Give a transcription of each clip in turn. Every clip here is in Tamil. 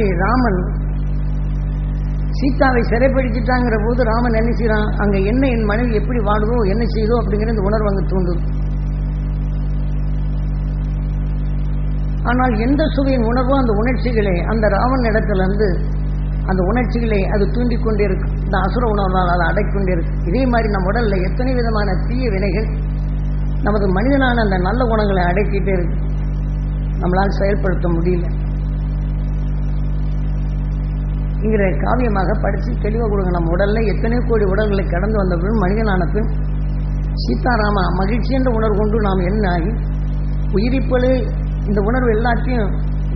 ராமன். சீதாவை சிறைப்படுத்திட்டாங்கிற போது ராமன் என்ன செய்யறான் அங்க என்ன என் மனைவி எப்படி வாடுதோ என்ன செய்தோ அப்படிங்கிற இந்த உணர்வு அங்கு தூண்டும் ஆனால் எந்த சுவையின் உணர்வோ அந்த உணர்ச்சிகளை அந்த ராமன் இடத்துல இருந்து அந்த உணர்ச்சிகளை அது தூண்டிக் கொண்டே இருக்கு இந்த அசுர உணர்வால் அதை அடைக்கொண்டே இருக்கு இதே மாதிரி நம்ம உடல்ல எத்தனை விதமான தீய வினைகள் நமது மனிதனான அந்த நல்ல குணங்களை அடைக்கிட்டே இருக்கு. நம்மளால் செயல்படுத்த முடியல. என்கிற காவியமாக படித்து தெளிவாக கொடுங்க. நம்ம உடலில் எத்தனை கோடி உடல்களை கடந்து வந்த பின் மனிதனான பின் சீதாராமா மகிழ்ச்சி என்ற உணர்வு கொண்டு நாம் என்ன ஆகி உயிரிப்பழு இந்த உணர்வு எல்லாத்தையும்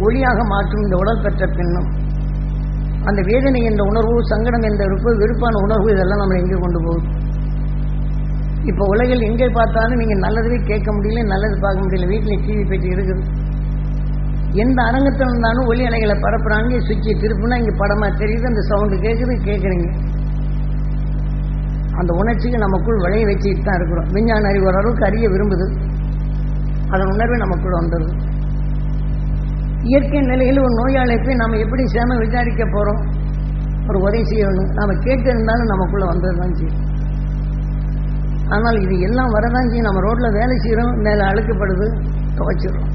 ஒளியாக மாற்றும் இந்த உடல் பெற்ற பின்னும் அந்த வேதனை என்ற உணர்வு சங்கடம் என்ற இருப்பு வெறுப்பான உணர்வு இதெல்லாம் நம்மளை எங்கே கொண்டு போகுது இப்போ உலகில் எங்கே பார்த்தாலும் நீங்கள் நல்லதுவே கேட்க முடியல நல்லது பார்க்க முடியல வீட்டில் டிவி பெட்டி இருக்குது. எந்த அரங்கத்தில் இருந்தாலும் ஒலி அலைகளை பரப்புறாங்க சுவிட்சை திருப்புனா இங்கே படமாக தெரியுது அந்த சவுண்டு கேட்குது கேட்குறீங்க அந்த உணர்ச்சிக்கு நமக்குள் விளைய வச்சுக்கிட்டு தான் இருக்கிறோம். விஞ்ஞான அறிவு ஓரளவுக்கு அறிய விரும்புது. அதன் உணர்வு நமக்குள் வந்துடுது. இயற்கை நிலையில் ஒரு நோயாளி போய் நம்ம எப்படி சேம விசாரிக்க போகிறோம் ஒரு உதவி செய்யணும். நாம் கேட்டிருந்தாலும் நமக்குள்ளே வந்தது தான் செய்யும். ஆனால் இது எல்லாம் வரதான் செய்யும். நம்ம ரோட்டில் வேலை செய்கிறோம் மேலே அழுக்கப்படுது துவைச்சிடுறோம்.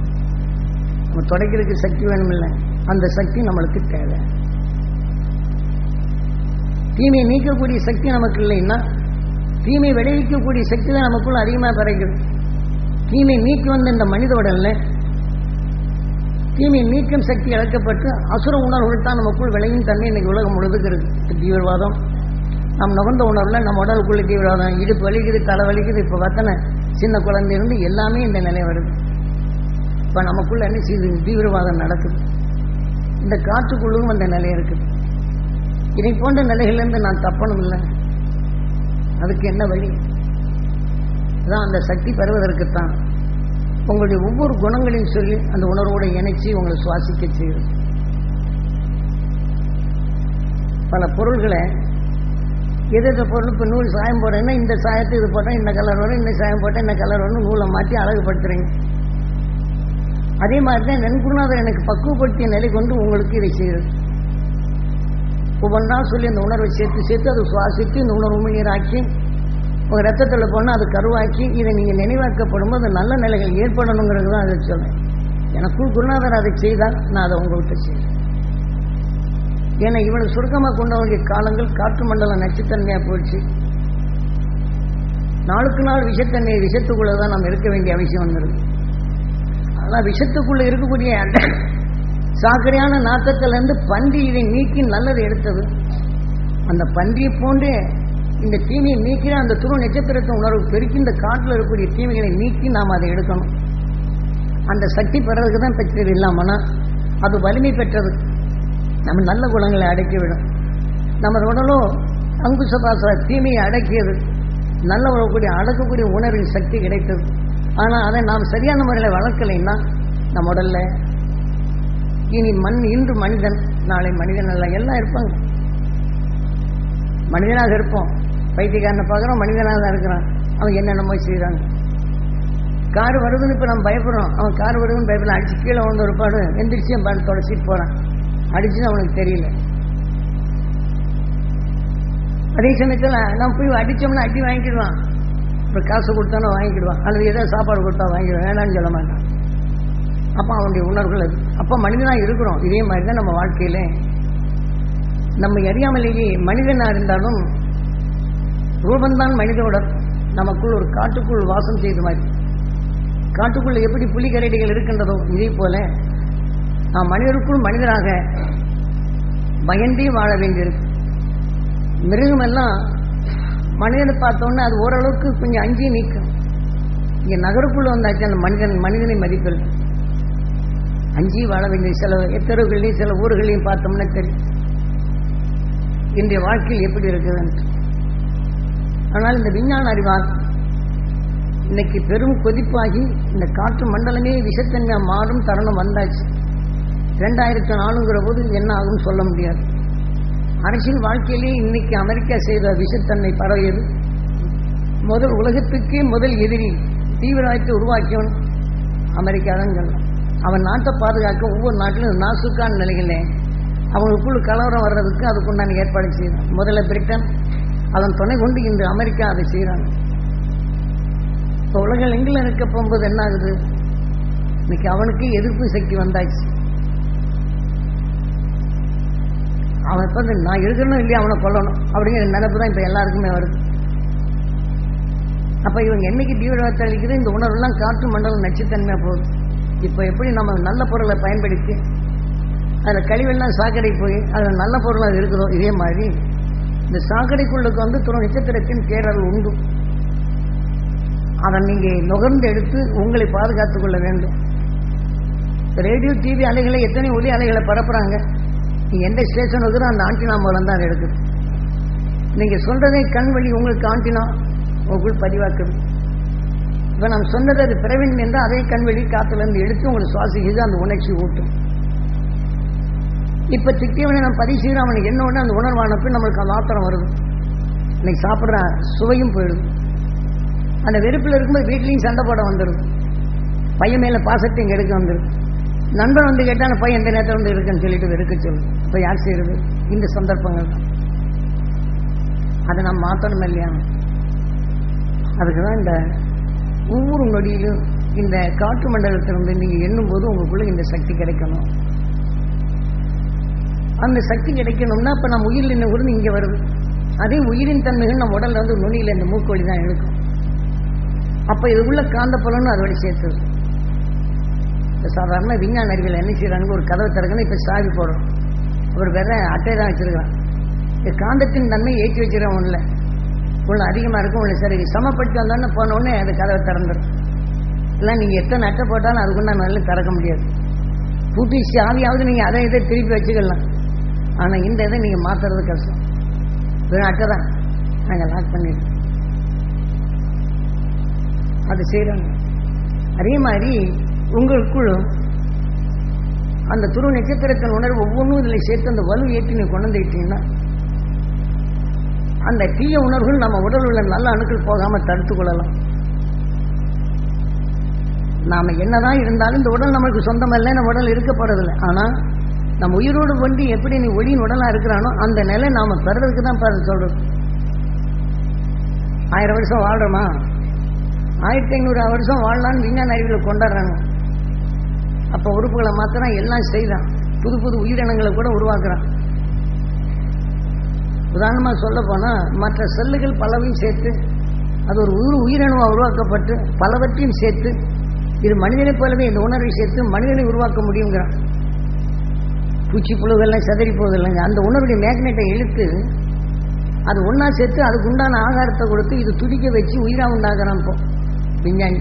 நம்ம துடைக்கிறதுக்கு சக்தி வேணுமில்ல. அந்த சக்தி நம்மளுக்கு தேவை. தீமையை நீக்கக்கூடிய சக்தி நமக்கு இல்லைன்னா தீமை விளைவிக்கக்கூடிய சக்தி தான் நமக்குள்ள அதிகமாக பிறகுது தீமை நீக்கி வந்த இந்த மனித உடல்ல தீமை நீக்கும் சக்தி இழக்கப்பட்டு அசுர உணர்வுகள் தான் நமக்குள் விளையும் தன்மை இன்னைக்கு உலகம் முழுதுக்கு இருக்கு தீவிரவாதம். நம் நுகர்ந்த உணர்வுல நம்ம உடலுக்குள்ள தீவிரவாதம். இடுப்பு வலிக்குது தலை வலிக்குது இப்போ வத்தனை சின்ன குழந்தையிலிருந்து எல்லாமே இந்த நிலை வருது. இப்போ நமக்குள்ள என்ன செய்யுது தீவிரவாதம் நடக்குது. இந்த காற்றுக்குள்ளும் அந்த நிலை இருக்குது. இதை போன்ற நிலையிலேருந்து நான் தப்பணும் இல்லை அதுக்கு என்ன வழி? அதான் அந்த சக்தி பெறுவதற்குத்தான் உங்களுடைய ஒவ்வொரு குணங்களையும் சொல்லி அந்த உணர்வோடு இணைச்சி உங்களை சுவாசிக்க செய்யும் பல பொருள்களை எது எந்த பொருள்? இப்போ நூல் சாயம் போடுறேன்னா இந்த சாயத்தை இது போட்டால் இந்த கலர் வரும் இந்த சாயம் போட்டால் இந்த கலர் வரும் நூலை மாற்றி அழகுபடுத்துறீங்க. அதே மாதிரி தான் நன்குருநாதர் எனக்கு பக்குவப்படுத்திய நிலை கொண்டு உங்களுக்கு இதை செய்யுது ஒவ்வொன்றா சொல்லி அந்த உணர்வை சேர்த்து சேர்த்து அதை சுவாசித்து இந்த உணர்வு நீராக்கி உங்கள் ரத்தத்தில் போனால் அது கருவாக்கி இதை நீங்கள் நினைவாக்கப்படும் போது நல்ல நிலைகள் ஏற்படணுங்கிறது தான் அதை சொல்றேன். எனக்குள் குருநாதர் அதை செய்தால் நான் அதை உங்கள்கிட்ட செய்வேன் ஏன்னா இவனை சுருக்கமாக கொண்ட வேண்டிய காலங்கள் காற்று மண்டலம் நச்சுத்தன்மையாக போயிடுச்சு. நாளுக்கு நாள் விஷத்தன்மையை விஷத்துக்குள்ளே தான் நம்ம இருக்க வேண்டிய அவசியம் வந்துருக்கு ஆனால் விஷத்துக்குள்ளே இருக்கக்கூடிய அந்த சாக்கடையான நாக்கத்திலிருந்து பன்றி இதை நீக்கி நல்லது எடுத்தது? அந்த பன்றியை போன்று இந்த தீமையை நீக்கிற அந்த துரு நட்சத்திரத்தை உணர்வு பெருக்கி இந்த காட்டில் இருக்கக்கூடிய தீமைகளை நீக்கி நாம் அதை எடுக்கணும். அந்த சக்தி பெறதுக்கு தான் பெற்றது இல்லாமனா அது வலிமை பெற்றது. நம்ம நல்ல குணங்களை அடக்கிவிடும் நமது உடலோ அங்குசபாச தீமையை அடக்கியது. நல்ல உணவக்கூடிய அடக்கக்கூடிய உணர்வின் சக்தி கிடைத்தது. ஆனால் அதை நாம் சரியான முறையில் வளர்க்கலைன்னா நம்ம உடல்ல இனி மண் இன்று மனிதன் நாளை மனிதன் அல்ல எல்லாம் இருப்பாங்க. மனிதனாக இருப்போம். பைத்தியக்காரனை பார்க்குறோம் மனிதனாக தான் இருக்கிறான். அவன் என்னென்னமோ செய்கிறாங்க கார் வருதுன்னு இப்போ நம்ம பயப்படுறோம். அவன் கார் வருதுன்னு பயப்படலாம் அடிச்சு கீழே வந்து ஒரு பாடு எந்திரிச்சு பாடு தொடச்சிட்டு போகிறான் அடிச்சுன்னு அவனுக்கு தெரியல. அதே சமயத்தில் நம்ம போய் அடித்தோம்னா அடி வாங்கிடுவான். இப்போ காசு கொடுத்தானே வாங்கிடுவான் அல்லது ஏதாவது சாப்பாடு கொடுத்தா வாங்கிடுவான். வேணான்னு சொல்ல மாட்டான். அப்போ அவனுடைய உணர்வுகள் அது. அப்போ மனிதனாக இருக்கிறோம். இதே மாதிரி தான் நம்ம வாழ்க்கையில். நம்ம அறியாமலேயே மனிதனாக இருந்தாலும் ரூபந்தான் மனித உடல் நமக்குள் ஒரு காட்டுக்குள் வாசம் செய்த மாதிரி. காட்டுக்குள்ள எப்படி புலி கரடிகள் இருக்கின்றதோ இதே போல நாம் மனிதருக்குள் மனிதராக பயந்தே வாழ வேண்டியிருக்கு மிருகமெல்லாம் மனிதனை பார்த்தோன்னே அது ஓரளவுக்கு கொஞ்சம் அஞ்சி நீக்கும். இங்கே நகருக்குள்ள வந்தாச்சு அந்த மனிதன் மனிதனை மதிப்பில் அஞ்சி வாழ வேண்டிய சில எத்தரவுகளையும் சில ஊர்களையும் பார்த்தோம்னா தெரியும் இன்றைய வாழ்க்கையில் எப்படி இருக்குதுன்ட்டு. ஆனால் இந்த விஞ்ஞான அறிவால் இன்னைக்கு பெரும் கொதிப்பாகி இந்த காற்று மண்டலமே விஷத்தன்மையாக மாறும் தருணம் வந்தாச்சு. ரெண்டாயிரத்தி நாலுங்கிற போது என்ன ஆகும்னு சொல்ல முடியாது. மனுஷன் வாழ்க்கையிலே இன்னைக்கு அமெரிக்கா செய்த விஷத்தன்மை பரவியது. முதல் உலகத்துக்கே முதல் எதிரி தீவிரவாதத்தை உருவாக்கியவன் அமெரிக்கா தான் அவன் நாட்டை பாதுகாக்க ஒவ்வொரு நாட்டிலும் நாசுக்கான நிலைகளில் அவங்களுக்குள்ள கலவரம் வர்றதுக்கு அதுக்குண்டான ஏற்பாடு செய்யணும் முதல்ல பிரிட்டன் அதன் துணை கொண்டு இன்று அமெரிக்கா அதை செய்கிறாங்க. இப்போ உலகம் எங்கில் இருக்க போகும்போது என்ன ஆகுது? இன்னைக்கு அவனுக்கு எதிர்ப்பு சக்தி வந்தாச்சு. அவன் இப்போ நான் இருக்கணும் இல்லையா அவனை கொல்லணும்? அப்படிங்கிற நினைப்பு தான் இப்போ எல்லாருக்குமே வருது. அப்போ இவங்க என்னைக்கு தீவிரவாதத்தை அளிக்குது? இந்த உணர்வுலாம் காற்று மண்டலம் நச்சுத்தன்மையாக போகுது. இப்போ எப்படி நம்ம நல்ல பொருளை பயன்படுத்தி அதில் கழிவெல்லாம் சாக்கடை போய் அதில் நல்ல பொருளாக இருக்குதோ இதே மாதிரி இந்த சாக்கடைக்குள்ளுக்கு வந்து துணை நட்சத்திரத்தின் தேடல் உண்டு. அதை நீங்கள் நுகர்ந்து எடுத்து உங்களை பாதுகாத்துக் கொள்ள வேண்டும். ரேடியோ டிவி அலைகளை எத்தனை ஒலி அலைகளை பரப்புறாங்க. எந்த ஸ்டேஷன் இருக்குதோ அந்த ஆண்டினா மூலம் தான் எடுக்குது. நீங்கள் சொல்றதே கண் வழி உங்களுக்கு ஆண்டினா உங்களுக்குள் பதிவாக்குது. இப்போ நாம் சொன்னது அது பிரவீன் என்றால் அதே கண் வழி காற்றுலேருந்து எடுத்து உங்களுக்கு சுவாசிக்குது அந்த உணர்ச்சி ஊட்டும். இப்போ திட்டியவனை நம்ம பதிவு அவனுக்கு என்ன ஒன்று அந்த உணர்வானப்போ நம்மளுக்கு அந்த ஆத்திரம் வருது. இன்னைக்கு சாப்பிட்ற சுவையும் போயிடும். அந்த வெறுப்பில் இருக்கும்போது வீட்லேயும் சண்டை போட வந்துடும் பையன் மேலே பாசத்தையும் எடுக்க வந்துடும் நண்பன் வந்து கேட்டால் அந்த பையன் எந்த நேரத்தில் வந்து இருக்குன்னு சொல்லிட்டு வெறுக்க சொல்லு. இப்போ யார் செய்யறது இந்த சந்தர்ப்பங்கள் தான். அதை நாம் மாற்றணும் இல்லையா? அதுக்கு தான் இந்த ஒவ்வொரு நொடியிலும் இந்த காற்று மண்டலத்திலிருந்து நீங்கள் எண்ணும்போது உங்களுக்குள்ள இந்த சக்தி கிடைக்கணும். அந்த சக்தி கிடைக்கணும்னா இப்போ நம்ம உயிரில் என்ன உருந்து இங்கே வருது. அதே உயிரின் தன்மைகள் நம்ம உடல்ல வந்து நுனியில் இந்த மூக்கு வழி தான் இழுக்கும். அப்போ இது உள்ள காந்த பலனும் அதோட சேர்த்துது இப்போ சாதாரண விஞ்ஞான அறிவியல் என்ன செய்யறாங்க ஒரு கதவை திறக்கணும் இப்போ சாவி போடுறோம். ஒரு வேற அட்டை தான் வச்சிருக்கிறான். இது காந்தத்தின் தன்மை ஏற்றி வச்சிடறோம் ஒன்றில் உள்ள அதிகமாக இருக்கும் உள்ள சரி. சமப்படுத்தி வந்தோடனே போனோடனே அந்த அது கதவை திறந்துடும் இல்லை நீங்கள் எத்தனை அட்டை போட்டாலும் அதுக்குண்டா நல்ல திறக்க முடியாது. பூட்டி சாவியாவது நீங்கள் அதை இதை திருப்பி வச்சுக்கலாம். ஆனால் இந்த இதை நீங்கள் மாற்றுறது கஷ்டம். வெறும் அட்டை தான் நாங்கள் லாக் பண்ணிடுறோம் அது செய்கிறாங்க அதே மாதிரி உங்களுக்குள் அந்த துரு நட்சத்திரத்தின் உணர்வு ஒவ்வொன்றும் இதில் சேர்த்து அந்த வலு ஏற்றி நீ கொண்டு வந்துட்டீங்கன்னா அந்த தீய உணர்வுகள் நம்ம உடல் உள்ள நல்ல அணுக்கள் போகாமல் தடுத்து கொள்ளலாம். நாம் என்னதான் இருந்தாலும் இந்த உடல் நமக்கு சொந்தமல்ல நம்ம உடல் இருக்கப்படுறதில்லை ஆனால் நம்ம உயிரோடு கொண்டு எப்படி நீ ஒளியின் உடலாக இருக்கிறானோ அந்த நிலை நாம பெறதுக்கு தான் பாரு சொல்றது. ஆயிரம் வருஷம் வாழ்கிறோமா ஆயிரத்தி ஐநூறு வருஷம் வாழலான்னு விஞ்ஞான அறிவியல் கொண்டாடுறாங்க. அப்போ உறுப்புகளை மாத்திரம் எல்லாம் செய்கிறான் புது புது உயிரினங்களை கூட உருவாக்குறான். உதாரணமாக சொல்ல போனால் மற்ற செல்லுகள் பலவையும் சேர்த்து அது ஒரு உயிர் உயிரினமாக உருவாக்கப்பட்டு பலவற்றையும் சேர்த்து இது மனிதனை போலவே இந்த உணர்வை சேர்த்து மனிதனை உருவாக்க முடியுங்கிறான் பூச்சி புழுகள்லாம் செதறி போகுதில்லைங்க அந்த உணர்வுடைய மேக்னெட்டை இழுத்து அது ஒன்றா சேர்த்து அதுக்கு உண்டான ஆகாரத்தை கொடுத்து இது துடிக்க வச்சு உயிராக உண்டாகிறான் இப்போ. விஞ்ஞானி.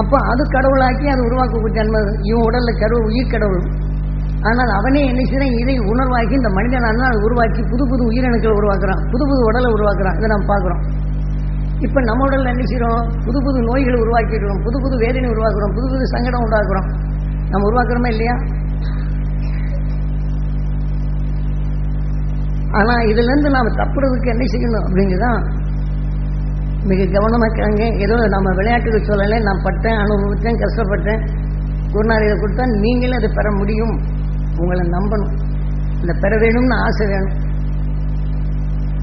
அப்போ அது கடவுளாக்கி அது உருவாக்கக்கூடிய தன்மை இவன் உடல்ல கடவுள் உயிர் கடவுள். ஆனால் அவனே என்ன செய்யறான் இதை உணர்வாக்கி இந்த மனிதனான அதை உருவாக்கி புது புது உயிரணுக்களை உருவாக்குறான். புது புது உடலை உருவாக்குறான். இதை நம்ம பார்க்குறோம். இப்போ நம்ம உடல்ல என்ன செய்கிறோம் புது புது நோய்களை உருவாக்கிடுறோம் புது புது வேதனை உருவாக்குறோம். புது புது சங்கடம் உண்டாக்குறோம். நம்ம உருவாக்குறோமா இல்லையா? ஆனால் இதுலேருந்து நாம் தப்புறதுக்கு என்ன செய்யணும் அப்படிங்குதான் மிக கவனமாக இருக்காங்க. ஏதோ நம்ம விளையாட்டுக்கு சொல்லலை நான் பட்டேன் அனுபவித்தேன் கஷ்டப்பட்டேன். குருநார் இதை கொடுத்தா நீங்களும் அதை பெற முடியும். உங்களை நம்பணும். இந்த பெற வேணும்னு ஆசை வேணும்.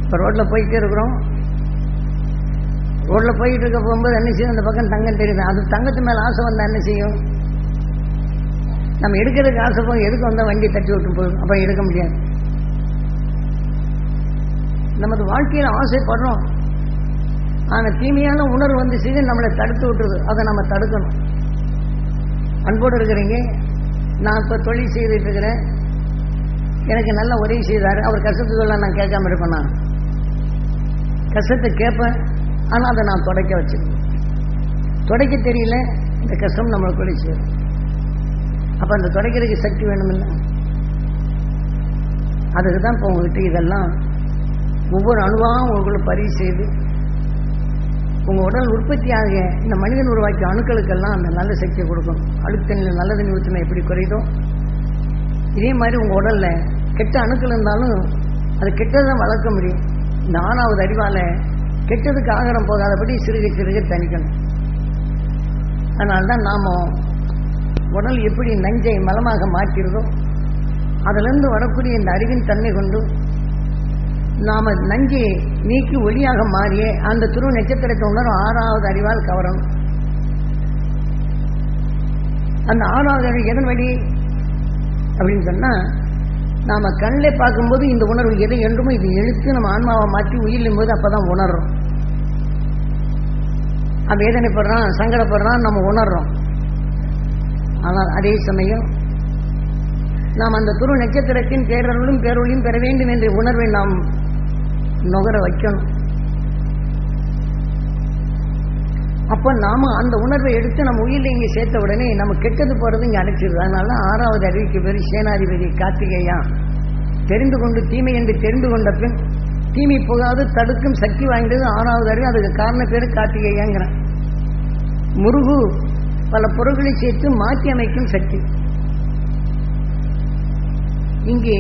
இப்போ ரோட்டில் போயிட்டே இருக்கிறோம். ரோட்டில் போயிட்டு இருக்க போகும்போது என்ன செய்யும்? அந்த பக்கம் தங்கம் தெரியுது. அது தங்கத்து மேலே ஆசை வந்தால் என்ன செய்யும்? நம்ம எடுக்கிறதுக்கு ஆசை போகும் எதுக்கு வந்தால் வண்டி தட்டி விட்டு போகும் அப்போ எடுக்க முடியாது. நமது வாழ்க்கையில் ஆசைப்படுறோம். ஆனால் தீமையான உணர்வு வந்துச்சு நம்மளை தடுத்து விட்டுருது. அதை நம்ம தடுக்கணும். அன்போடு இருக்கிறீங்க. நான் இப்போ தொழில் செய்துட்டு இருக்கிறேன். எனக்கு நல்ல உதவி செய்தார். அவர் கஷ்டத்துக்கெல்லாம் நான் கேட்காம இருப்பேன் நான். கஷ்டத்தை கேட்பேன். ஆனால் அதை நான் தொடக்க வச்சிருக்கேன் தொடக்க தெரியல. இந்த கஷ்டம் நம்மளுக்குள்ளே சேரும். அப்போ அந்த தொடக்கிறதுக்கு சக்தி வேணுமில்ல. அதுக்கு தான் இப்போ உங்ககிட்ட இதெல்லாம் ஒவ்வொரு அணுவாகவும் உங்களுக்குள்ள பதிவு செய்து உங்கள் உடல் உற்பத்தி இந்த மனிதன் உருவாக்கிய அணுக்களுக்கெல்லாம் அந்த நல்ல சக்தியை கொடுக்கும். அழுத்தண்ணில் நல்ல தண்ணி ஊற்றினா எப்படி குறையுதோ? இதே மாதிரி உங்கள் உடலில் கெட்ட அணுக்கள் இருந்தாலும் அது கெட்டதை வளர்க்க முடியும். இந்த ஆறாவது அறிவால் கெட்டதுக்கு ஆகாரம் போகாதபடி சிறுக சிறுக தணிக்கணும். அதனால தான் நாம் உடல் எப்படி நஞ்சை மலமாக மாற்றிருதோ அதிலிருந்து வரக்கூடிய இந்த அறிவின் தன்மை கொண்டு நாம நஞ்சை நீக்கி ஒளியாக மாறிய அந்த துரு நட்சத்திரத்தை உணரும் ஆறாவது அறிவால் கவரும். அந்த ஆறாவது அறிவு எதன் வழி? அப்படின்னு சொன்னா நாம கண்ணில் பார்க்கும்போது இந்த உணர்வு எதை என்றுமோ இது எழுத்து நம்ம ஆன்மாவை மாற்றி உயிரிலும் போது அப்பதான் உணர்றோம். வேதனைப்படுறான் சங்கடப்படுறான் நம்ம உணர்றோம். ஆனால் அதே சமயம் நாம் அந்த துரு நட்சத்திரத்தின் பேரருளும் பேரொழியும் பெற வேண்டும் என்ற உணர்வை நாம் நுகர வைக்கணும். அப்ப நாம அந்த உணர்வை எடுத்து நம்ம உயிரில் இங்கே சேர்த்த உடனே நம்ம கெட்டது போறது இங்க அனுப்பிச்சிடுது அதனால ஆறாவது அறிவிக்கு பேர் சேனாதிபதி கார்த்திகேயா. தெரிந்து கொண்டு தீமை என்று தெரிந்து கொண்ட பின் தீமை போகாது தடுக்கும் சக்தி வாய்ந்தது ஆறாவது அறிவு. அதுக்கு காரண பேரு கார்த்திகேயாங்கிறான். முருகு பல பொருட்களை சேர்த்து மாற்றி அமைக்கும் சக்தி. இங்கே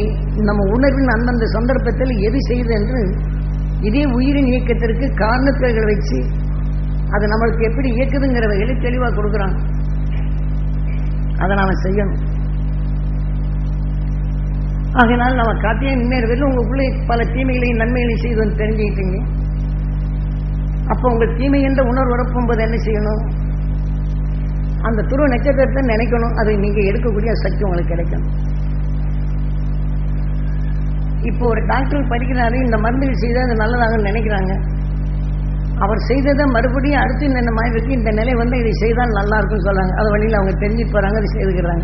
நம்ம உணர்வின் அந்தந்த சந்தர்ப்பத்தில் எது செய்யுது என்று இதே உயிரின் இயக்கத்திற்கு காரணப்பேர்கள் வச்சு அது நம்மளுக்கு எப்படி இயக்குதுங்கிறவைகளை தெளிவாக கொடுக்குறான். அதை நாம செய்யணும். ஆகினால் நம்ம காத்தியே முன்னேறுவதில் உங்களுக்குள்ளே பல தீமைகளையும் நன்மைகளையும் செய்து தெரிஞ்சுக்கிட்டீங்க. அப்போ உங்கள் தீமை என்ற உணர்வு வரப்போகும்போது என்ன செய்யணும்? அந்த துருவ நட்சத்திரத்தை நினைக்கணும். அதை நீங்கள் எடுக்கக்கூடிய சக்தி உங்களுக்கு கிடைக்கும் இப்போ ஒரு டாக்டர் படிக்கிறாரு இந்த மருந்துகள் செய்தால் அது நல்லதாகன்னு நினைக்கிறாங்க. அவர் செய்ததை மறுபடியும் அடுத்து இந்த மாதிரி இருக்கு இந்த நிலை வந்து இதை செய்தால் நல்லா இருக்கும்னு சொல்றாங்க. அது வழியில் அவங்க தெரிஞ்சுட்டு போறாங்க அதை செய்துக்கிறாங்க.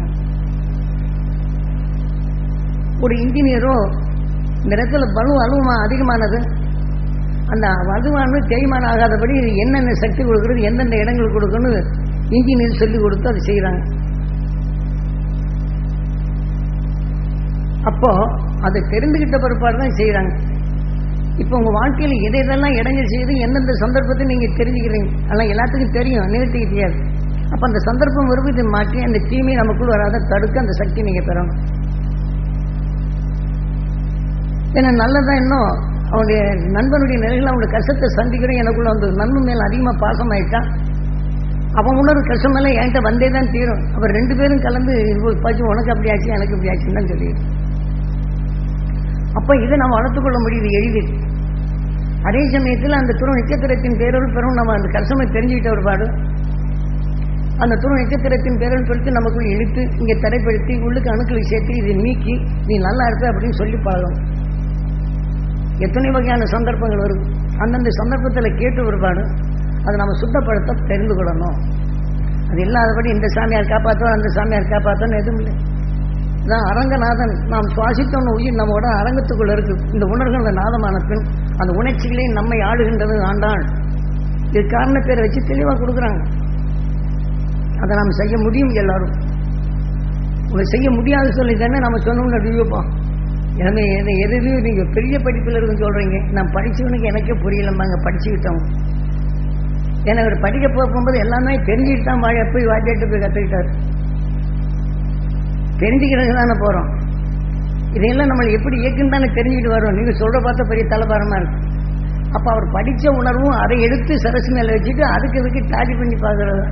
ஒரு இன்ஜினியரோ இந்த இடத்துல பலு அலுவமா அதிகமானது? அந்த வலுவானது தேய்மானம் ஆகாதபடி என்னென்ன சக்தி கொடுக்குறது எந்தெந்த இடங்கள் கொடுக்கணும் இன்ஜினியர் சொல்லி கொடுத்து அதை செய்கிறாங்க அப்போ அதை தெரிந்துகிட்ட பிற்பாடு தான் செய்கிறாங்க இப்போ உங்கள் வாழ்க்கையில் எதை எதெல்லாம் இடங்கள் செய்யுது எந்தெந்த சந்தர்ப்பத்தை நீங்கள் தெரிஞ்சுக்கிறீங்க? அதெல்லாம் எல்லாத்துக்கும் தெரியும் நிறுத்திக்க தெரியாது. அப்போ அந்த சந்தர்ப்பம் வரும்போது இதை மாற்றி அந்த தீமையை நமக்குள் வராத தடுக்க அந்த சக்தி நீங்கள் பெறணும். ஏன்னா நல்லதான் இன்னும் அவனுடைய நண்பனுடைய நிலையில் அவனுடைய கஷ்டத்தை சந்திக்கிறோம் எனக்குள்ள அந்த நண்பன் மேல் அதிகமாக பாசம் ஆயிட்டான் அவன் உணர்வு கஷ்டமெல்லாம் என்கிட்ட வந்தே தான் தீரும். அப்புறம் ரெண்டு பேரும் கலந்து பாச்சு உனக்கு அப்படி ஆச்சு எனக்கு அப்படி ஆச்சுன்னு தான் சொல்லிடுறேன் அப்போ இதை நம்ம வளர்த்துக்கொள்ள முடியுது எளிதில். அதே சமயத்தில் அந்த துரு நட்சத்திரத்தின் பேரொரு பெறும் நம்ம அந்த கஷ்டமை தெரிஞ்சுக்கிட்ட ஒரு பாடு. அந்த துரு நட்சத்திரத்தின் பேரல் பெருத்து நமக்குள் இழுத்து இங்கே தடைப்படுத்தி உள்ளுக்கு அணுக்களை சேர்த்து இதை நீக்கி நீ நல்லா இருப்ப அப்படின்னு சொல்லி பழகும். எத்தனை வகையான சந்தர்ப்பங்கள் வரும்? அந்தந்த சந்தர்ப்பத்தில் கேட்டு ஒருபாடு அதை நம்ம சுத்தப்படுத்த தெரிந்து கொள்ளணும். அது இல்லாதபடி இந்த சாமியார் காப்பாற்றோம் அந்த சாமியார் காப்பாற்றோன்னு எதுவும் இல்லை. நான் அரங்கநாதன். நாம் சுவாசித்தோன்னு உயிர் நம்மோட அரங்கத்துக்குள்ள இருக்கு. இந்த உணர்வுகள் நாதமான பின் அந்த உணர்ச்சிகளே நம்மை ஆடுகின்றது ஆண்டாள். இது காரண பேரை வச்சு தெளிவாக கொடுக்குறாங்க. அதை நாம் செய்ய முடியும் எல்லாரும். உங்களை செய்ய முடியாது சொல்லி தானே நம்ம சொன்னோம்னு அறிவிப்போம் எனவே எதை எதுலையும் நீங்கள் பெரிய படிப்பில் இருக்குன்னு சொல்கிறீங்க நான் படித்தவனுக்கு எனக்கே புரியலம்பாங்க. படிச்சுக்கிட்டோம் ஏன்னா அவர் படிக்க போகும்போது எல்லாமே தெரிஞ்சுக்கிட்டு தான் வாழ போய் வாத்தியாட்டு போய் கற்றுக்கிட்டார் தெரிஞ்சுக்கிறது தானே போகிறோம் இதையெல்லாம் நம்மளை எப்படி இயக்குன்னு தானே தெரிஞ்சுக்கிட்டு வரோம் நீங்கள் சொல்கிற பார்த்த பெரிய தலைபாரமாக இருக்கும் அப்போ அவர் படித்த உணர்வும் அதை எடுத்து சரசு மேலே வச்சுட்டு அதுக்கு இதுக்கு டாலி பண்ணி பார்க்குறது.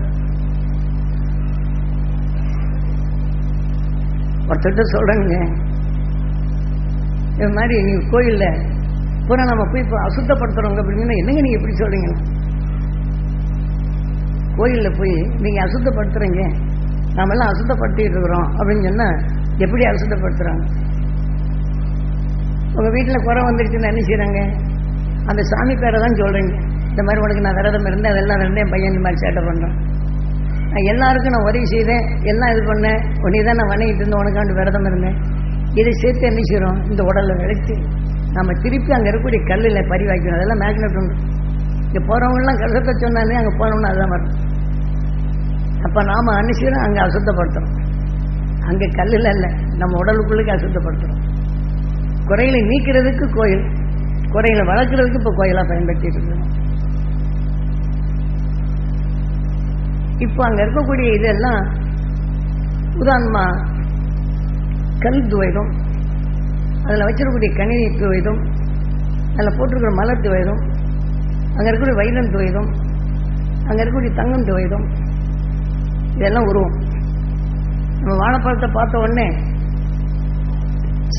ஒருத்தர்கிட்ட சொல்கிறேங்க இது மாதிரி நீங்கள் கோயிலில் பூரா நம்ம போய் இப்போ அசுத்தப்படுத்துகிறோங்க அப்படின்னா என்னங்க நீங்கள் எப்படி சொல்கிறீங்க கோயிலில் போய் நீங்கள் அசுத்தப்படுத்துகிறீங்க நாமெல்லாம் அசுத்தப்படுத்திட்டு இருக்கிறோம் அப்படின்னு சொன்னால் எப்படி அசுத்தப்படுத்துகிறாங்க உங்கள் வீட்டில் குறை வந்துருச்சுன்னு என்ன செய்கிறாங்க அந்த சாமி பேரை தான் சொல்கிறீங்க இந்த மாதிரி உனக்கு நான் விரதம் இருந்தேன். அதெல்லாம் இருந்தேன் பையன் இந்த மாதிரி சேட்டை பண்ணுறேன் நான் எல்லாருக்கும் நான் உதவி செய்தேன். எல்லாம் இது பண்ணேன். உன்னை தான் நான் வணங்கிட்டு இருந்தேன். உனக்காண்டு விரதம் இருந்தேன். இதை சேர்த்து என்ன செய்கிறோம் இந்த உடலை விளைச்சு நம்ம திருப்பி அங்கே இருக்கக்கூடிய கல்லில் பரிவாக்கணும் அதெல்லாம் மேக்னெட் உண்டு. இங்கே போகிறவங்களாம் கஷ்டத்தை சொன்னாலே அங்கே போனோம்னா அதுதான் வரும். அப்போ நாம் அனுசரம் அங்கே அசுத்தப்படுத்துகிறோம் அங்கே கல்லில் இல்லை நம்ம உடலுக்குள்ளுக்கு அசுத்தப்படுத்துகிறோம் குறைகளை நீக்கிறதுக்கு கோயில் குறைகளை வளர்க்குறதுக்கு இப்போ கோயிலாக பயன்படுத்திட்டு இருக்கிறோம் இப்போ அங்கே இருக்கக்கூடிய இதெல்லாம் உதாரணமா கல் துவைதம் அதில் வச்சிருக்கக்கூடிய கணினி துவைதம் அதில் போட்டிருக்கிற மலர் துவைதம் அங்கே இருக்கக்கூடிய வைரம் துவைதம் அங்கே இருக்கக்கூடிய தங்கம் துவைதம் இதெல்லாம் உருவம் நம்ம வாழைப்பழத்தை பார்த்த உடனே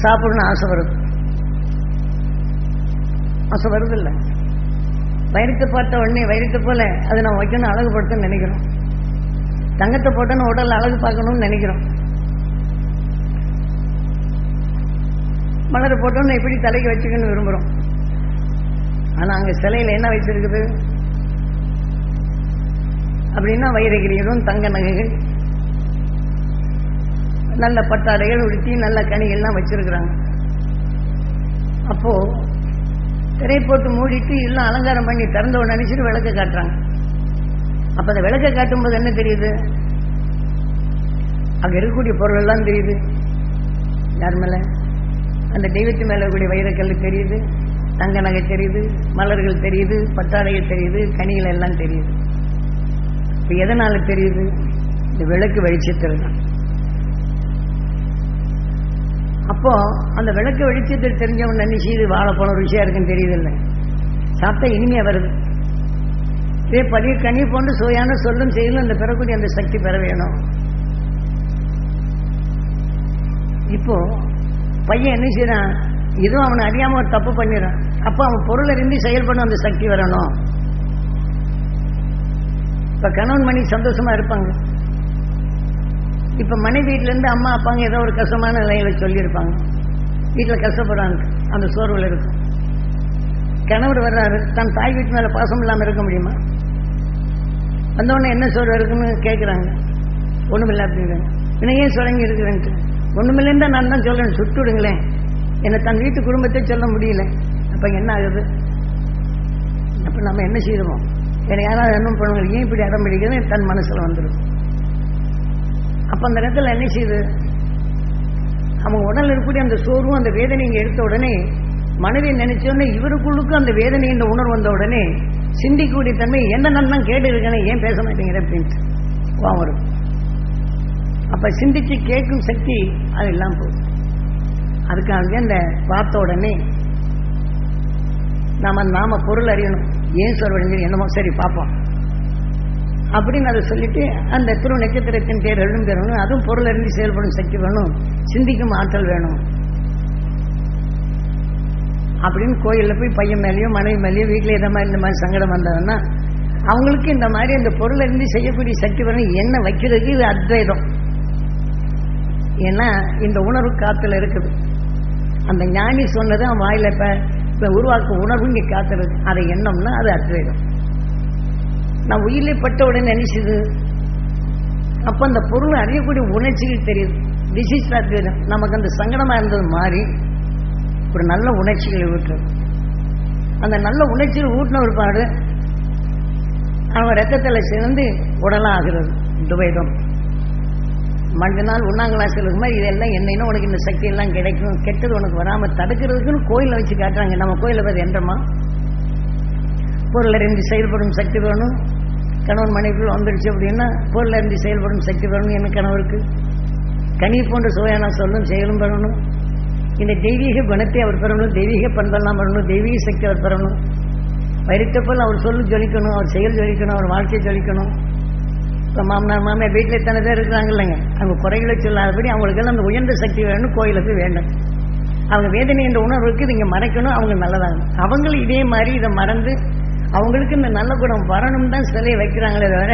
சாப்பிடணும்னு ஆசை வருது. ஆசை வருது இல்லை வைரத்தை பார்த்த உடனே வைரத்தை போல அதை நம்ம வைக்கணும் அழகுபடுத்தணும்னு நினைக்கிறோம். தங்கத்தை போட்டோன்னு உடல் அழகு பார்க்கணும்னு நினைக்கிறோம். மலரை போட்டோன்னு எப்படி தலைக்கு வச்சுக்கணும்னு விரும்புகிறோம் ஆனால் அங்கே சிலையில் என்ன வச்சிருக்குது அப்படின்னா வைரகிரிகளும் தங்க நகைகள் நல்ல பட்டாடைகள் உடுத்தி நல்ல கனிகள்லாம் வச்சிருக்கிறாங்க. அப்போ திரை போட்டு மூடிட்டு எல்லாம் அலங்காரம் பண்ணி திறந்த உடனே நினைச்சிட்டு விளக்க காட்டுறாங்க. அப்ப அந்த விளக்க காட்டும்போது என்ன தெரியுது? அங்க இருக்கக்கூடிய பொருள் எல்லாம் தெரியுது. யார் மேல? அந்த தெய்வத்து மேல இருக்கக்கூடிய வைரக்கல் தெரியுது. தங்க நகை தெரியுது. மலர்கள் தெரியுது. பட்டாடைகள் தெரியுது. கனிகள் எல்லாம் தெரியுது. இப்ப எதனால தெரியுது? இந்த விளக்கு வெளிச்சத்தில் தான். அப்போ அந்த விளக்கு வெளிச்சத்தில் தெரிஞ்சவன் நினைச்சு இது வாழைப்பழம் ருசியா இருக்குன்னு தெரியுது இல்லை சாப்பிட்டா இனிமையா வருது. இதே பதிவு கனி போன்று சுவையான சொல்லும் செயலும் அந்த பெறக்கூடிய அந்த சக்தி பெற வேணும். இப்போ பையன் என்ன செய்யறான் இதுவும் அவனை அறியாம தப்பு பண்ணிடுறான். அப்போ அவன் பொருள் இருந்து செயல்படும் அந்த சக்தி வரணும். இப்ப கணவன் மணி சந்தோஷமா இருப்பாங்க. இப்ப மனைவி வீட்டிலேருந்து அம்மா அப்பாங்க ஏதோ ஒரு கஷ்டமான நிலையில சொல்லியிருப்பாங்க. வீட்டுல கஷ்டப்படுறாங்க. அந்த சோர்வுல இருக்கும் கணவர் வர்றாரு. தன் தாய் வீட்டு மேல பாசம் இல்லாம இருக்க முடியுமா? வந்தவொடனே என்ன சோர்வு இருக்குன்னு கேட்குறாங்க ஒண்ணுமில்லை அப்படிங்கிறாங்க இன்னையே சுரங்கி இருக்குதுன்ட்டு. ஒண்ணுமில்லைன்னு நான் தான் சொல்றேன். சுட்டு விடுங்களேன். என்னை தன் வீட்டு குடும்பத்தை சொல்ல முடியல. அப்ப என்ன ஆகுது? அப்ப நம்ம என்ன செய்வோம்? வேற யாராவது என்ன பண்ணுவாங்க? ஏன் இப்படி அடம் பிடிக்கிறது தன் மனசில் வந்துடும் அப்போ அந்த இடத்துல என்ன செய்யுது அவங்க உடல் இருக்கக்கூடிய அந்த சோர்வும் அந்த வேதனையும் எடுத்த உடனே மனைவி நினைச்சோடனே இவருக்குள்ளுக்கும் அந்த வேதனையின் உணர்வு வந்த உடனே சிந்திக்கக்கூடிய தன்மை என்ன நான் கேட்டு இருக்கேனே ஏன் பேச மாட்டேங்கிற அப்படின்ட்டு கோவம் வரும். அப்ப சிந்திச்சு கேட்கும் சக்தி அது இல்லாமல் போகுது. அதுக்காக அந்த பார்த்த உடனே நாம நாம பொருள் அறியணும். ஏன் சொல்வடைஞ்சு என்னமோ? சரி பார்ப்போம். அப்படின்னு அதை சொல்லிட்டு அந்த திரு நட்சத்திரத்தின் பேர் எழும் வேணும். அதுவும் பொருள் அறிந்து செயல்படும் சக்தி வேணும். சிந்திக்கும் ஆற்றல் வேணும். அப்படின்னு கோயிலில் போய் பையன் மேலேயோ மனைவி மேலேயோ வீட்டில் இந்த மாதிரி இந்த மாதிரி சங்கடம் வந்ததுன்னா அவங்களுக்கு இந்த மாதிரி அந்த பொருள் இருந்து செய்யக்கூடிய சக்தி வரணும் என்ன வைக்கிறதுக்கு இது அத்வைதம். ஏன்னா இந்த உணர்வு காத்துல இருக்குது. அந்த ஞானி சொன்னது அவன் வாயில இப்ப உருவாக்கும் உணர்வு இங்கே காத்துறது அதை எண்ணம்னா அது அத்வைதம். நான் உயிரிலே பட்ட உடனே நினைச்சது அப்ப அந்த பொருளை அறியக்கூடிய உணர்ச்சிகள் தெரியுது. திஸ் அத்வைதம். நமக்கு அந்த சங்கடமா இருந்தது மாறி ஒரு நல்ல உணர்ச்சிகளை ஊற்றுறது அந்த நல்ல உணர்ச்சிகள் ஊட்டின ஒரு பாடு அவன் ரத்தத்தில் சேர்ந்து உடலாகிறது. துவைதம். மஞ்ச நாள் ஒன்னாம் கிளாஸ் மாதிரி இதெல்லாம் என்னன்னா உனக்கு இந்த சக்தி எல்லாம் கிடைக்கும்? கெட்டது உனக்கு வராமல் தடுக்கிறதுக்குன்னு கோயிலில் வச்சு காட்டுறாங்க. நம்ம கோயிலில் பார்த்து என்றமா பொருள் இருந்து செயல்படும் சக்தி வேணும். கணவன் மனைவி வந்துடுச்சு அப்படின்னா பொருள் இருந்து செயல்படும் சக்தி வேணும் என்ன கணவருக்கு கனி போன்ற சுவையான சொல்லும் செயலும் பெறணும். இந்த தெய்வீக குணத்தை அவர் பெறணும். தெய்வீக பண்பெல்லாம் பெறணும். தெய்வீக சக்தி அவர் பெறணும். வைரத்தை போல் அவர் சொல்லு ஜொலிக்கணும். அவர் செயல் ஜொலிக்கணும். அவர் வாழ்க்கை ஜொலிக்கணும். இப்போ மாமனார் மாமியார் வீட்டில் எத்தனை பேர் இருக்கிறாங்க இல்லைங்க. அவங்க குறைகளை சொல்லாதபடி அவங்களுக்கெல்லாம் அந்த உயர்ந்த சக்தி வேணும் கோயிலுக்கு வேண்டும். அவங்க வேதனை என்ற உணர்வு இருக்குது இங்கே மறைக்கணும் அவங்க நல்லதாகும் அவங்களும் இதே மாதிரி இதை மறந்து அவங்களுக்கு இந்த நல்ல குணம் வரணும் தான் சிலையை வைக்கிறாங்களே தவிர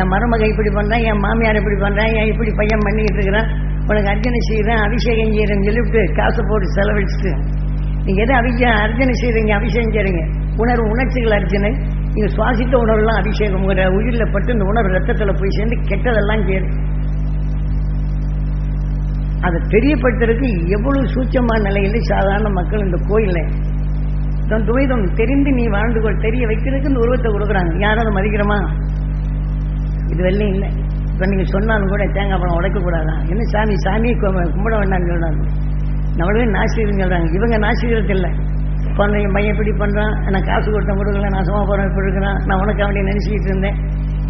என் மருமகை இப்படி பண்ணுறேன் என் மாமியார் இப்படி பண்ணுறேன் என் இப்படி பையன் பண்ணிக்கிட்டு இருக்கிறேன் உனக்கு அர்ச்சனை செய்கிறேன் அபிஷேகம் செய்கிறேன்னு சொல்லிவிட்டு காசை போட்டு செலவழிச்சிட்டு. நீங்கள் எதை அபிஷே அர்ச்சனை செய்கிறீங்க அபிஷேகம் செய்கிறீங்க உணர்வு உணர்ச்சிகள் அர்ச்சனை நீங்கள் சுவாசித்த உணர்வுலாம் அபிஷேகம் உயிரில் பட்டு இந்த உணர்வு ரத்தத்தில் போய் சேர்ந்து கெட்டதெல்லாம் கேடு. அதை தெரியப்படுத்துறதுக்கு எவ்வளவு சூட்சமான நிலையில் சாதாரண மக்கள் இந்த கோயிலில் தன் துவைதம் தெரிந்து நீ வாழ்ந்து கொள் தெரிய வைக்கிறதுக்கு இந்த உருவத்தை கொடுக்குறாங்க. யாரும் அதை மதிக்கிறோமா? இது வெள்ளையும் இல்லை. இப்போ நீங்கள் சொன்னாலும் கூட தேங்காய் பழம் உடைக்கக்கூடாதான் என்ன சாமி சாமியை கும்பிட வேண்டாம்னு சொல்கிறாங்க நம்மளே நாசிரியர்கள் சொல்கிறாங்க இவங்க நாசிரியர்கள் இல்லை. பண்ண என் பையன் இப்படி பண்ணுறான் நான் காசு கொடுத்த கொடுக்கல நான் சும்மா போகிறேன் இப்படி இருக்கிறான் நான் உனக்கு அவனை நினச்சிக்கிட்டு இருந்தேன்.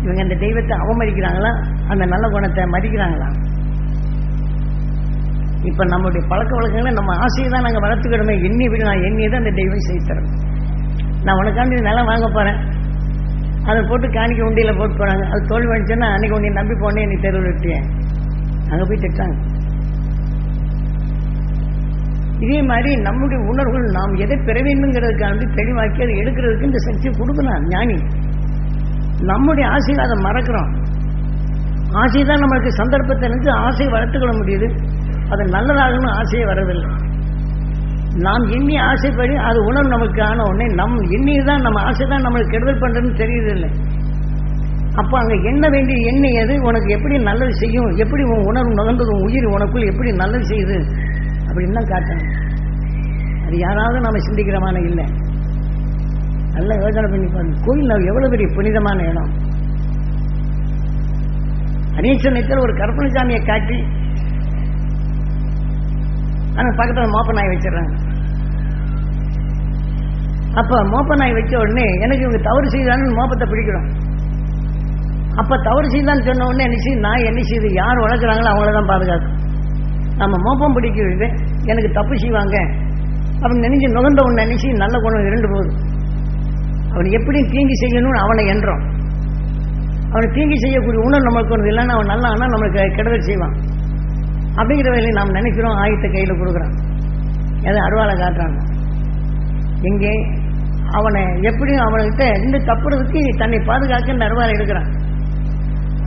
இவங்க அந்த தெய்வத்தை அவமதிக்கிறாங்களா? அந்த நல்ல குணத்தை மதிக்கிறாங்களா? இப்போ நம்மளுடைய பழக்க வழக்கங்களை நம்ம ஆசையை தான் நாங்கள் வளர்த்துக்கிடமே. எண்ணி விட நான் எண்ணி தான் அந்த தெய்வம் செய்து நான் உனக்காண்டி நிலம் வாங்க போகிறேன் அதை போட்டு காணிக்க உண்டியில் போட்டு போகிறாங்க அது தோல்வி வந்துச்சுன்னா அன்னைக்கு உன்னை நம்பி போனே நீ தெருவில் விட்டேன் அங்கே போய் திட்டாங்க. இதே மாதிரி நம்முடைய உணர்வுகள் நாம் எதை பெற வேண்டுங்கிறதுக்காண்டி தெளிவாக்கி அதை எடுக்கிறதுக்கு இந்த சக்தியை கொடுக்கலாம் ஞானி. நம்முடைய ஆசையில் அதை மறக்கிறோம். ஆசை தான் நம்மளுக்கு சந்தர்ப்பத்தை இருந்து ஆசையை வளர்த்துக்கொள்ள முடியுது. அது நல்லதாகணும் ஆசையே வரவில்லை. நாம் எண்ணி ஆசைப்படி அது உணர்வு நமக்கு ஆன உடனே நம் எண்ணி தான் நம்ம ஆசை தான் நம்மளுக்கு கெடுதல் பண்ணுறதுன்னு தெரியுதில்லை. அப்போ அங்கே எண்ண வேண்டிய எண்ணியது உனக்கு எப்படி நல்லது செய்யும்? எப்படி உன் உணர்வு நுகர்ந்தது? உன் உயிர் உனக்குள் எப்படி நல்லது செய்யுது? அப்படின்னு தான் காட்டணும் அது யாராவது நம்ம சிந்திக்கிறமான இல்லை. நல்லா யோசனை பண்ணி பாருங்க. கோயில் எவ்வளவு பெரிய புனிதமான இடம். அனீஸ்வரத்தில் ஒரு கற்பனை சாமியை காட்டி ஆனா பக்கத்தில் மோப்ப நாய் வச்சிடறாங்க. அப்ப மோப்ப நாய் வச்ச உடனே எனக்கு இவங்க தவறு செய்தான்னு மோப்பத்தை பிடிக்கிறோம். அப்ப தவறு செய்தான்னு சொன்ன உடனே என்ன செய்யுது நாய் என்ன செய்யுது? யார் வளர்க்குறாங்களோ அவங்கள தான் பாதுகாக்கும். நம்ம மோப்பம் பிடிக்கிறது எனக்கு தப்பு செய்வாங்க. அப்படின்னு நினைச்சு நுகர்ந்த ஒன்று நினைச்சு நல்ல குணம் இரண்டு போகுது. அவன் எப்படி தீங்கி செய்யணும்னு அவனை என்றோம். அவனை தீங்கி செய்யக்கூடிய உணர்வு நம்மளுக்கு ஒன்று இல்லைன்னா அவன் நல்லா ஆனால் நம்மளுக்கு கெடுதல் செய்வான். அப்படிங்கிற வேலையை நாம் நினைக்கிறோம். ஆயத்தை கையில் கொடுக்குறான். எதை அருவாலை காட்டுறாங்க. இங்கே அவனை எப்படியும் அவன்கிட்ட இந்த தப்புறதுக்கு தன்னை பாதுகாக்க இந்த அருவாலை எடுக்கிறான்.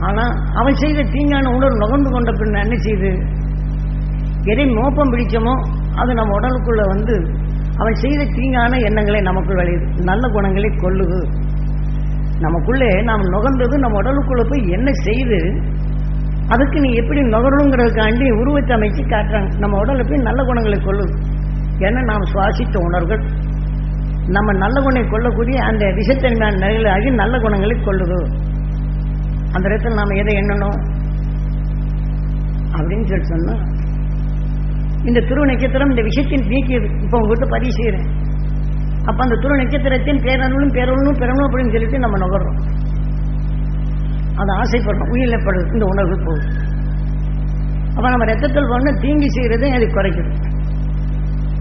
ஆனால் அவன் செய்த தீங்கான உணர்வு நுகர்ந்து கொண்ட பின் என்ன செய்து? எதை மோப்பம் பிடிச்சோமோ அது நம்ம உடலுக்குள்ள வந்து அவன் செய்த தீங்கான எண்ணங்களை நமக்குள் விளையுது நல்ல குணங்களை கொள்ளுது. நமக்குள்ளே நாம் நுகர்ந்தது நம்ம உடலுக்குள்ள போய் என்ன செய்து அதுக்கு நீ எப்படி நுகரணுங்கிறதுக்காண்டி உருவத்தை அமைச்சு காட்டுறாங்க. நம்ம உடலை போய் நல்ல குணங்களை கொள்ளுது. ஏன்னா நாம் சுவாசித்த உணர்வுகள்? நம்ம நல்ல குணம் கொள்ளக்கூடிய அந்த விஷத்தன்மையான நிலையில் ஆகி நல்ல குணங்களை கொள்ளுது. அந்த இடத்துல நாம் எதை எண்ணணும்? அப்படின்னு சொல்லி சொன்னால் இந்த துருவ நட்சத்திரம் இந்த விஷயத்தின் நீக்கியது இப்போ உங்கள்கிட்ட பதிவு செய்கிறேன் அப்போ அந்த துருவ நட்சத்திரத்தின் பேரனும் பேரவனும் பெறணும் அப்படின்னு சொல்லிட்டு நம்ம நுகர்றோம். அதை ஆசைப்படுறோம். உயிரிழப்படுது இந்த உணர்வு போகுது. அப்போ நம்ம ரத்தத்தில் போன தீங்கி செய்கிறதே அது குறைக்குது.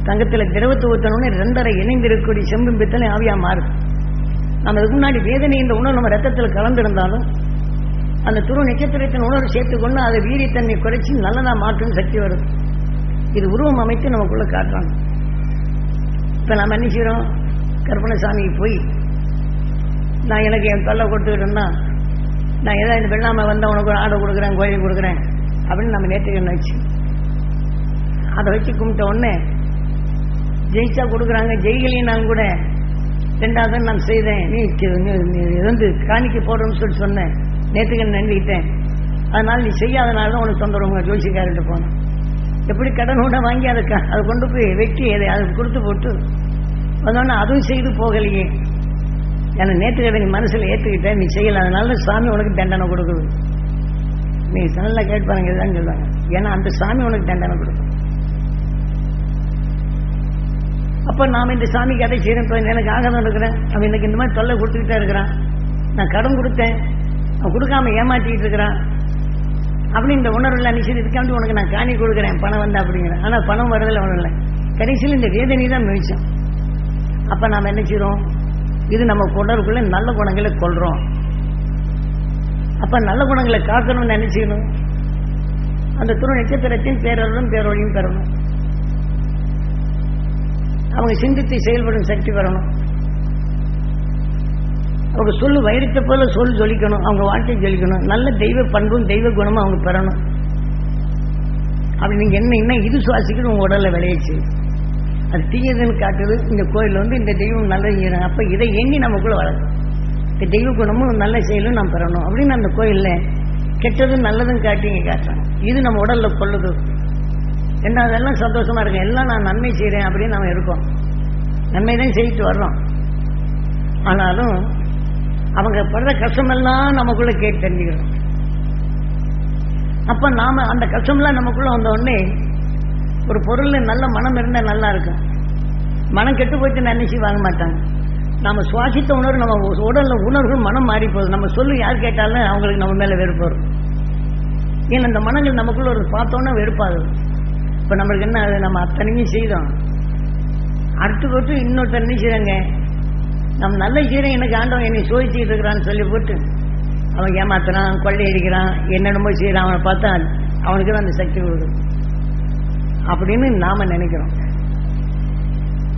தங்கத்தில் திரவத்தை ஊற்றணும்னு ரெண்டரை இணைந்திருக்கக்கூடிய செம்பும் பித்தனை ஆவியாக மாறுது. நம்ம அதுக்கு முன்னாடி வேதனை இந்த உணர்வு நம்ம ரத்தத்தில் கலந்திருந்தாலும் அந்த துருவ நட்சத்திரத்தின் உணர்வு சேர்த்துக்கொண்டு அதை வீரியத்தன்மை குறைச்சி நல்லதாக மாற்றும் சக்தி வருது. இது உருவம் அமைத்து நமக்குள்ள காட்டுறாங்க. இப்போ நம்ம என்ன செய்கிறோம் கருப்பணசாமிக்கு போய் நான் எனக்கு என் தொல்லை கொடுத்துக்கிட்டேன்னா நான் ஏதாவது இந்த வெள்ளாமை வந்தால் உனக்கு ஒரு ஆடை கொடுக்குறேன் கோயில் கொடுக்குறேன் அப்படின்னு நம்ம நேற்றுக்கண்ண வச்சு அதை வச்சு கும்பிட்ட உடனே ஜெயிச்சா கொடுக்குறாங்க ஜெயிகளையும் கூட ரெண்டாவது நான் செய்தேன். நீ வந்து காணிக்க போடுறோம்னு சொல்லி சொன்னேன். நேற்றுக்கு நம்பிக்கிட்டேன் அதனால் நீ செய்யாதனால தான் உனக்கு தொந்தரவுங்க ஜோசிக்கார்கிட்ட போனேன். எப்படி கடன் கடனோட வாங்கி அதை க- அதை கொண்டு போய் வெட்டி அதை அதை கொடுத்து போட்டு வந்தோன்னா அதுவும் செய்து போகலையே. ஏன்னா நேற்று கடை மனசில் ஏற்றுக்கிட்டேன் நீ செய்யலை. அதனால சாமி உனக்கு தண்டனை கொடுக்குது. நீ நல்லா கேட்டு இதுதான் சொல்லுவாங்க ஏன்னா அந்த சாமி உனக்கு தண்டனை கொடுக்கும். அப்போ நாம் இந்த சாமிக்கு அதை செய்கிறேன் இப்போ எனக்கு ஆகதான் இருக்கிறேன். அவன் எனக்கு இந்த மாதிரி தொல்லை கொடுத்துக்கிட்டே இருக்கிறான். நான் கடன் கொடுத்தேன். அவன் கொடுக்காம ஏமாற்றிக்கிட்டு இருக்கிறான். அப்படின்னு இந்த உணர்வுல நிச்சயம் இதுக்காண்டி உனக்கு நான் காணி கொடுக்குறேன் பணம் வந்தா அப்படிங்கிறேன் ஆனால் பணம் வரதில்லை வரல கடைசியில் இந்த வேதனை தான் மிச்சம் அப்போ நாம் என்ன செய்கிறோம் இது நம்ம உணர்வுக்குள்ள நல்ல குணங்களை கொள்றோம் அப்போ நல்ல குணங்களை காக்கணும்னு நினைச்சுக்கணும் அந்த துணை நட்சத்திரத்தின் பேரருளும் பேரொழியும் பெறணும். அவங்க சிந்தித்து செயல்படும் சக்தி வரணும் அவங்க சொல்லு வைரத்தை போல சொல் ஜொலிக்கணும் அவங்க வாழ்க்கை ஜொலிக்கணும். நல்ல தெய்வ பண்பும் தெய்வ குணமும் அவங்க பெறணும். அப்படி நீங்கள் என்ன என்ன இது சுவாசிக்கணும் உங்கள் உடலில் விளையிச்சு. அது தீயதுன்னு காட்டுது. இந்த கோயில் வந்து இந்த தெய்வம் நல்லது செய்யணும் அப்போ இதை எண்ணி நமக்குள்ளே வளரும் இந்த தெய்வ குணமும் நல்ல செயலும் நாம் பெறணும். அப்படின்னு அந்த கோயிலில் கெட்டதும் நல்லதும் காட்டி இங்க காட்டுறாங்க. இது நம்ம உடலில் கொள்ளுது. என்னதெல்லாம் சந்தோஷமாக இருக்கும். எல்லாம் நான் நன்மை செய்கிறேன் அப்படின்னு நம்ம இருக்கோம். நன்மை தான் செய்துட்டு வர்றோம். ஆனாலும் அவங்க படுற கஷ்டமெல்லாம் நமக்குள்ள கேட்டு தெரிஞ்சுக்கிறோம் அப்ப நாம அந்த கஷ்டம்லாம் நமக்குள்ள வந்த உடனே ஒரு பொருள்ல நல்ல மனம் இருந்தா நல்லா இருக்கும். மனம் கெட்டு போயிட்டு நினைச்சு வாங்க மாட்டாங்க. நாம சுவாசித்த உணர்வு நம்ம உடல்ல உணர்வு மனம் மாறி போகுது. நம்ம சொல்லு யார் கேட்டாலும் அவங்களுக்கு நம்ம மேல வெறுப்பு வரும். ஏன்னா இந்த மனங்கள் நமக்குள்ள ஒரு பார்த்தோன்னா வெறுப்பாது இப்ப நம்மளுக்கு என்ன நம்ம அத்தனையும் செய்தோம். அடுத்து போட்டு இன்னொருத்தர் என்ன நம்ம நல்ல செய்யறேன் எனக்கு ஆண்டவன் என்னை சோதிச்சுட்டு இருக்கிறான்னு சொல்லி போட்டு அவன் ஏமாத்துறான் கொள்ளையடிக்கிறான் என்னென்னமோ செய்யறான் அவனை பார்த்தா அவனுக்கு தான் அந்த சக்தி கொடுக்குது அப்படின்னு நாம நினைக்கிறோம்.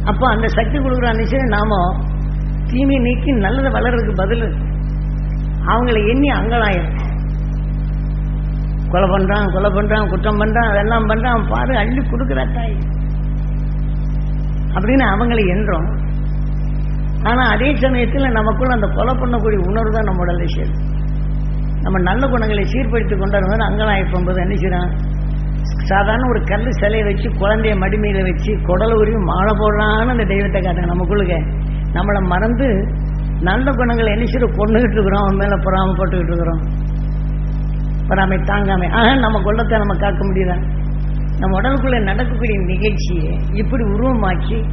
அப்போ அந்த சக்தி கொடுக்குற நிச்சயம் நாம தீமையை நீக்கி நல்லதை வளர்றதுக்கு பதில். அவங்கள எண்ணி அங்கலாயிரும் கொலை பண்றான் கொலை பண்றான் குற்றம் பண்றான் அதெல்லாம் பண்றான் பாரு அள்ளி கொடுக்குற தாய். அப்படின்னு அவங்களை எண்றோம். ஆனால் அதே சமயத்தில் நமக்குள்ள அந்த கொலை பண்ணக்கூடிய உணர்வு தான் நம்ம உடலை சேரும். நம்ம நல்ல குணங்களை சீர்படுத்தி கொண்டாடுவது அங்கலாய்ப்பு போது என்ன செய்யறான் சாதாரண ஒரு கல் சிலையை வச்சு குழந்தைய மடிமையில வச்சு குடல் உருவி மாலை போடுறான்னு அந்த தெய்வத்தை காட்டுங்க நமக்குள்ளுக்க நம்மளை மறந்து நல்ல குணங்களை என்ன செய்ய கொண்டுகிட்டு இருக்கிறோம். அவன் மேல பொறாமப்பட்டுக்கிட்டு இருக்கிறோம். பொறாமை தாங்காமை. ஆக நம்ம கொள்ளத்தை நம்ம காக்க முடியல நம்ம உடலுக்குள்ள நடக்கக்கூடிய நிகழ்ச்சியை இப்படி உருவமாக்கி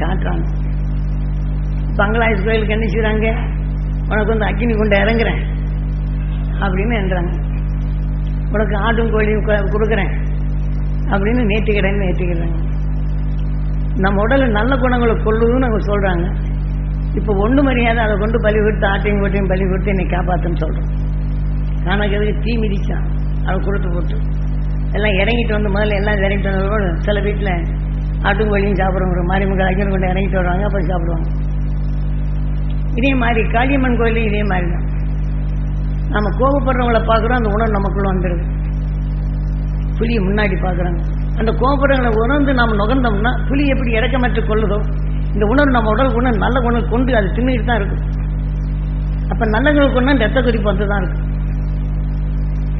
காட்டுறாங்க. பங்களாதேஷ் கோயிலுக்கு என்ன செய்றாங்க உனக்கு வந்து அக்கினி கொண்டு இறங்குறேன். அப்படின்னு என்றாங்க. உனக்கு ஆட்டும் கோழியும் கொடுக்குறேன். அப்படின்னு நேற்றுக்கிறேன்னு நேற்றுக்கிறாங்க நம்ம உடலில் நல்ல குணங்களை கொள்ளுதுன்னு அவங்க சொல்கிறாங்க இப்போ ஒன்று மரியாதை அதை கொண்டு பலி கொடுத்து ஆட்டையும் கோட்டையும் பலி கொடுத்து என்னை காப்பாத்துன்னு சொல்கிறோம் கணக்கு தீ மிதிச்சான். அதை கொடுத்து போட்டு. எல்லாம் இறங்கிட்டு வந்து முதல்ல எல்லாம் இறங்கிட்டு வந்ததோடு சில வீட்டில் ஆட்டும் கோழியும் சாப்பிடுறவங்க மாரிமுக அக்கினி கொண்டு இறங்கிட்டு வருவாங்க அப்புறம் சாப்பிடுவாங்க. இதே மாதிரி காளியம்மன் கோயிலையும் இதே மாதிரி தான் நம்ம கோபப்படுறவங்கள பார்க்குறோம் அந்த உணர்வு நமக்குள்ள வந்துடுது புலியை முன்னாடி பார்க்குறாங்க. அந்த கோபப்படுறவங்களை உணர்ந்து நாம் நுகர்ந்தோம்னா புலி எப்படி இறக்கமற்று கொள்ளுதோ இந்த உணர்வு நம்ம உடல் குணம் நல்ல உணவு கொண்டு அது தின்னுட்டு தான் இருக்கும். அப்போ நல்லவங்களுக்கு குணம் ரத்த குறிப்பு வந்து தான் இருக்கும்.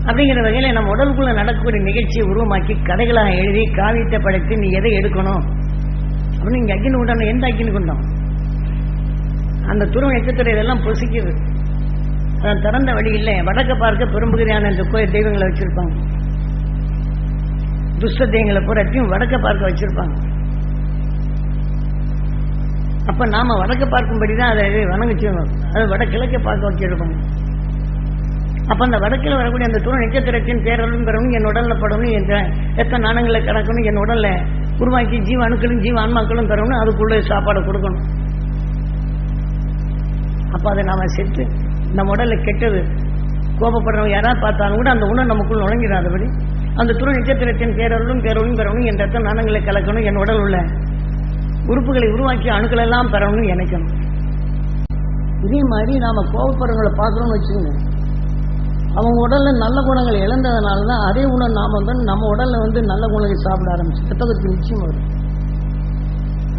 அப்படிங்கிற வகையில் நம்ம உடலுக்குள்ளே நடக்கக்கூடிய நிகழ்ச்சியை உருவமாக்கி கதைகளாக எழுதி காவியத்தை படைத்து நீ எதை எடுக்கணும்? அப்படின்னு இங்கே அக்கினி குண்டம் எந்த அக்கினி கொண்டோம்? அந்த துருவம் நட்சத்திரம் இதெல்லாம் பொசிக்குது. அதான் திறந்த வழி இல்லை. வடக்க பார்க்க பெரும்பகுதியான இந்த கோயில் தெய்வங்களை வச்சிருப்பாங்க. துஷ்ட தெய்வங்களை பூராத்தையும் வடக்க பார்க்க வச்சிருப்பாங்க. அப்ப நாம வடக்க பார்க்கும்படி தான் அதை வணங்கிச்சிடணும் அது வடகிழக்க பார்க்க வச்சிருப்பாங்க. அப்ப அந்த வடக்கில் வரக்கூடிய அந்த துணை நட்சத்திரத்தின் பேரலும் பெறவும் என் உடல்ல படணும் என் எத்தனை நாணங்களை கிடக்கணும் என் உடல்ல உருவாக்கி ஜீவ அணுக்களும் ஜீவ ஆன்மாக்களும் பெறணும் அதுக்குள்ள சாப்பாடு கொடுக்கணும். அப்போ அதை நாம் செத்து நம்ம உடலில் கெட்டது கோபப்படுறவங்க யாராவது பார்த்தாலும் கூட அந்த உணவு நமக்குள் நுழைஞ்சிடாதபடி அந்த துணை நட்சத்திரத்தின் பேரருளும் பேரொழும் பெறணும் என் ரத்தம் நாணங்களை கலக்கணும் என் உடல் உள்ள உறுப்புகளை உருவாக்கி அணுக்கள் எல்லாம் பெறணும்னு நினைக்கணும். இதே மாதிரி நாம கோபப்படுறவங்களை பார்க்கணும்னு வச்சுக்கோங்க. அவங்க உடல்ல நல்ல குணங்கள் இழந்ததுனால தான் அதே உணவு நாம வந்து நம்ம உடல்ல வந்து நல்ல குணங்கள் சாப்பிட ஆரம்பிச்சு ரத்தத்துக்கு நிச்சயம் வரும்.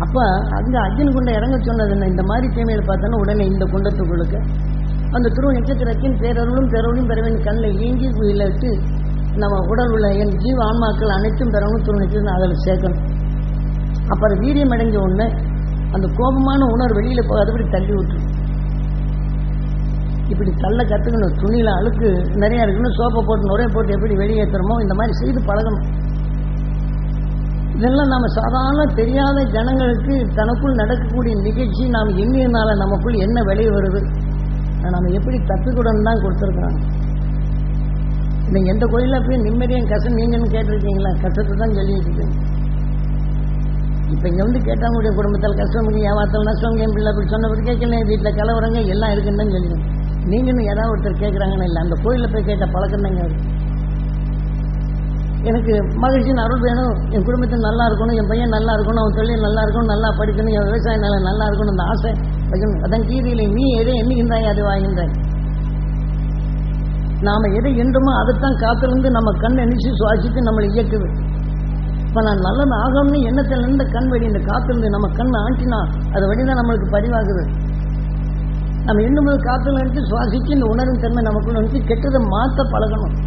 அப்போ அங்கே அர்ஜுன் குண்டை இறங்க சொன்னது என்ன? இந்த மாதிரி தீமையில் பார்த்தோன்னா உடனே இந்த குண்டத்துக்குள்ளுக்கு அந்த துருவ நட்சத்திரத்தின் பேரருளும் பெறவனும் பெறவன் கண்ணில் ஏங்கி விட்டு நம்ம உடல் உள்ள என் ஜீவ ஆன்மாக்கள் அனைத்தும் பெறவனும் துருவ நட்சத்திரம் அதில் சேர்க்கணும். அப்புறம் வீரியம் அடைஞ்ச உடனே அந்த கோபமான உணர்வு வெளியில் போகாதபடி தள்ளி விட்டுரும். இப்படி தள்ள கற்றுக்கணும் துணியில் அழுக்கு நிறையா இருக்குன்னு சோப்பை போட்டு நுரைய போட்டு எப்படி வெளியேற்றுறோமோ இந்த மாதிரி செய்து பழகணும். இதெல்லாம் நம்ம சாதாரண தெரியாத ஜனங்களுக்கு தனக்குள் நடக்கக்கூடிய நிகழ்ச்சி நாம் எண்ணியனால நமக்குள் என்ன வெளியே வருது? அதை நம்ம எப்படி தப்பிக்கூடன்னு தான் கொடுத்துருக்குறாங்க? நீங்கள் எந்த கோயிலில் போய் நிம்மதியும் கஷ்டம் நீங்கன்னு கேட்டிருக்கீங்களா? கஷ்டத்தை தான் சொல்லியிருக்கேன் இப்போ இங்கே வந்து கேட்டவங்களுடைய குடும்பத்தில் கஷ்டம் ஏமாத்தல் நஷ்டம் என் பிள்ளை அப்படி சொன்னபடி கேட்கல வீட்டில் கலவரங்க எல்லாம் இருக்குன்னு தான் சொல்லிடுங்க நீங்களும் ஏதாவது ஒருத்தர் கேட்குறாங்கன்னு இல்லை. அந்த கோயிலில் போய் கேட்ட பழக்கம் தாங்க இருக்குது எனக்கு மகிழ்ச்சியின் அருள் வேணும் என் குடும்பத்தில் நல்லா இருக்கணும் என் பையன் நல்லா இருக்கணும் அவன் தொழில் நல்லா இருக்கணும் நல்லா படிக்கணும் என் விவசாயம் நல்லா நல்லா இருக்கணும் அந்த ஆசை வைக்கணும். அதான் கீதியிலே நீ எதை எண்ணுகின்றாய் அது வாங்கின்றாய் நாம் எதை எண்ணுமோ அதைத்தான் காத்திருந்து நம்ம கண் எண்ணிச்சு சுவாசித்து நம்மளை இயக்குது. இப்போ நான் நல்லது ஆகணும்னு எண்ணத்தில் இருந்த கண் வழி இந்த காத்திருந்து நம்ம கண் ஆண்டினா அது வழிதான் நம்மளுக்கு பதிவாகுது. நம்ம எண்ணும்போது காத்துல நினைச்சு சுவாசிச்சு இந்த உணரும் தன்மை நமக்குள்ள வந்து கெட்டதை மாற்ற பழகணும்.